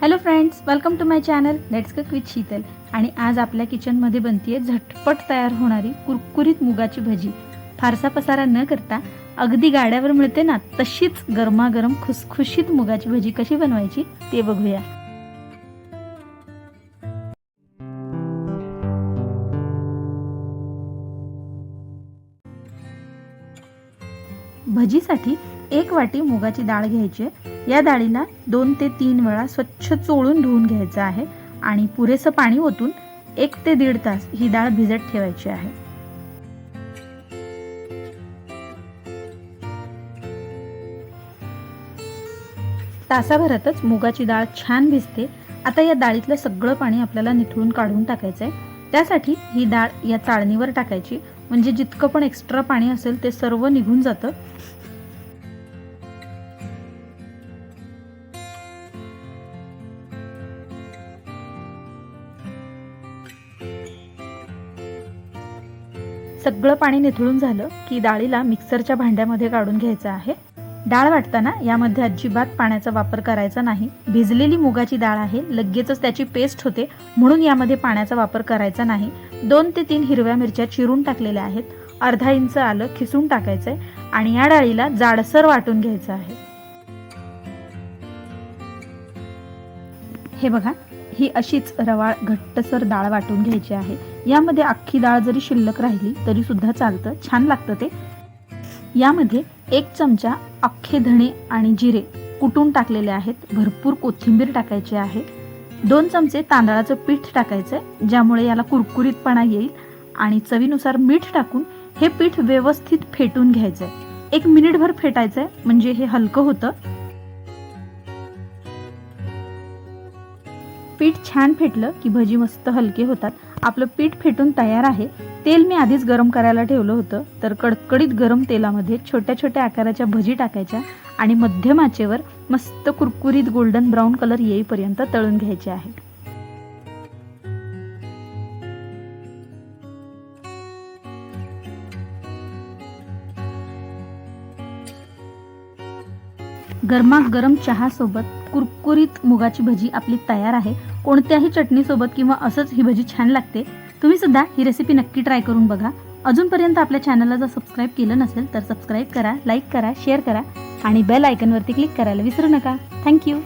Hello friends welcome to my channel let's cook with Sheetal आणि आज आपल्या किचनमध्ये बनतीये झटपट तयार होणारी कुरकुरीत मुगाची भजी. फारसा पसारा न करता अगदी गाड्यावर मिळते ना तशीच गरमागरम खुसखुशीत मुगाची भजी कशी बनवायची ते बघूया. भजीसाठी एक वाटी मुगाची डाळ घ्यायची आहे. या डाळीला दोन ते तीन वेळा स्वच्छ चोळून धुवून घ्यायचं आहे आणि पुरेसं पाणी ओतून एक ते दीड तास ही डाळ भिजत ठेवायची आहे. तासाभरातच मुगाची डाळ छान भिजते. आता या डाळीतलं सगळं पाणी आपल्याला निथळून काढून टाकायचं आहे. त्यासाठी ही डाळ या चाळणीवर टाकायची. म्हणजे जितकं पण एक्स्ट्रा पाणी असेल ते सर्व निघून जातं. सगळं पाणी निथळून झालं की डाळीला मिक्सरच्या भांड्यामध्ये काढून घ्यायचं आहे. डाळ वाटताना यामध्ये अजिबात पाण्याचा वापर करायचा नाही. भिजलेली मुगाची डाळ आहे लगेचच त्याची पेस्ट होते म्हणून यामध्ये पाण्याचा वापर करायचा नाही. दोन ते तीन हिरव्या मिरच्या चिरून टाकलेल्या आहेत. अर्धा इंच आलं खिसून टाकायचं आहे आणि या डाळीला जाडसर वाटून घ्यायचं आहे. हे बघा ही अशीच रवाळ घट्टसर डाळ वाटून घ्यायची आहे. यामध्ये अख्खी डाळ जरी शिल्लक राहिली तरी सुद्धा चालतं. छान लागतं ते. यामध्ये एक चमचा अख्खे धणे आणि जिरे कुटून टाकलेले आहेत. भरपूर कोथिंबीर टाकायची आहे. दोन चमचे तांदळाचं पीठ टाकायचं आहे ज्यामुळे याला कुरकुरीतपणा येईल आणि चवीनुसार मीठ टाकून हे पीठ व्यवस्थित फेटून घ्यायचं आहे एक मिनिटभर फेटायचं आहे म्हणजे हे हलकं होतं. पीठ छान फेटलं की भजी मस्त हलके होतात. आपलं पीठ फेटून तयार आहे. तेल मी आधीच गरम करायला ठेवलं होतं. तर कडकडीत गरम तेलामध्ये छोट्या छोट्या आकाराच्या भजी टाकायच्या आणि मध्यम आचेवर मस्त कुरकुरीत गोल्डन ब्राऊन कलर येईपर्यंत तळून घ्यायचे आहे. गरमागरम चहासोबत कुरकुरीत मुगाची भजी आपली तयार आहे. कोणत्याही चटणीसोबत किंवा असंच ही भजी छान लागते. तुम्ही सुद्धा ही रेसिपी नक्की ट्राय करून बघा. अजूनपर्यंत आपल्या चॅनलला जर सबस्क्राईब केलं नसेल तर सबस्क्राईब करा लाईक करा शेअर करा आणि बेल आयकनवरती क्लिक करायला विसरू नका. थँक्यू